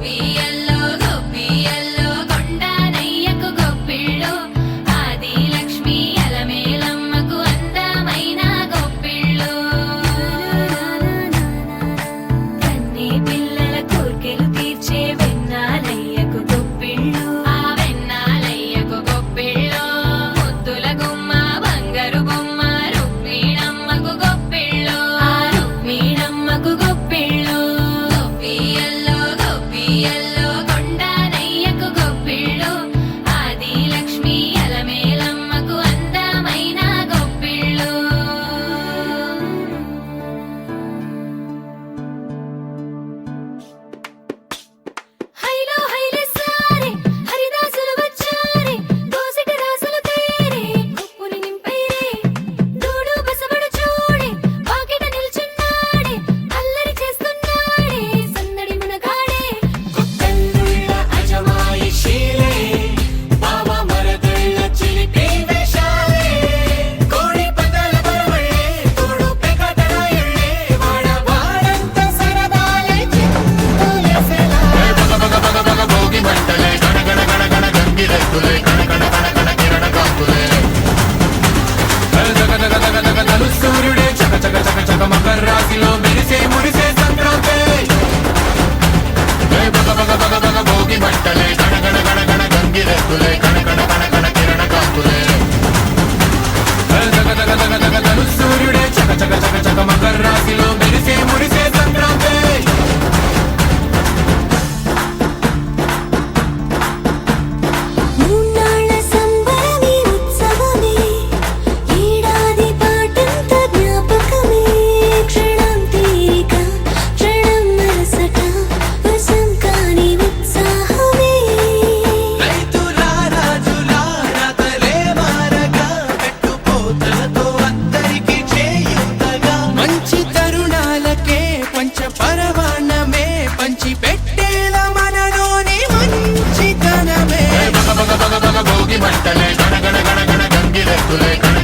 We Kuleka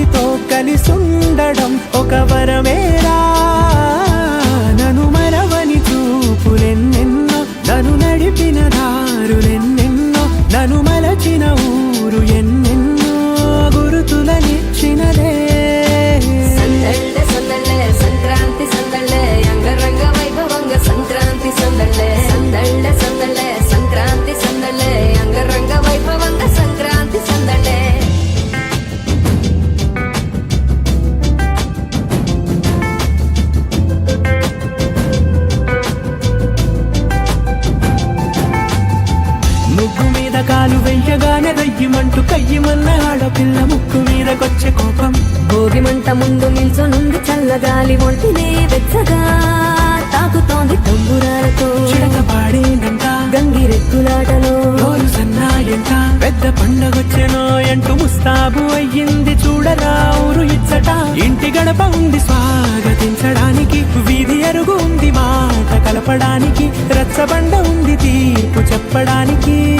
వారితో కలిసుండడం ఒక వరమే. కాలు వెయ్యగానే రయ్యమంటూ కయ్యమన్న ఆడపిల్ల ముక్కు మీరకొచ్చే కోపం. భోగిమంట ముందు నిల్చొనుంది చల్లగాలి ఒంటినే వెచ్చగా తాకుతోంది తమ్మురాలతో చిడక పాడేనంట రోజు సన్నాయంట. పెద్ద పండగొచ్చెనో ఎంటూ ముస్తాబు అయ్యింది చూడరా ఊరు ఇచ్చట. ఇంటి గడప ఉంది స్వాగతించడానికి వీధి అరుగు ఉంది మాట కలపడానికి రచ్చబండ ఉంది తీర్పు చెప్పడానికి.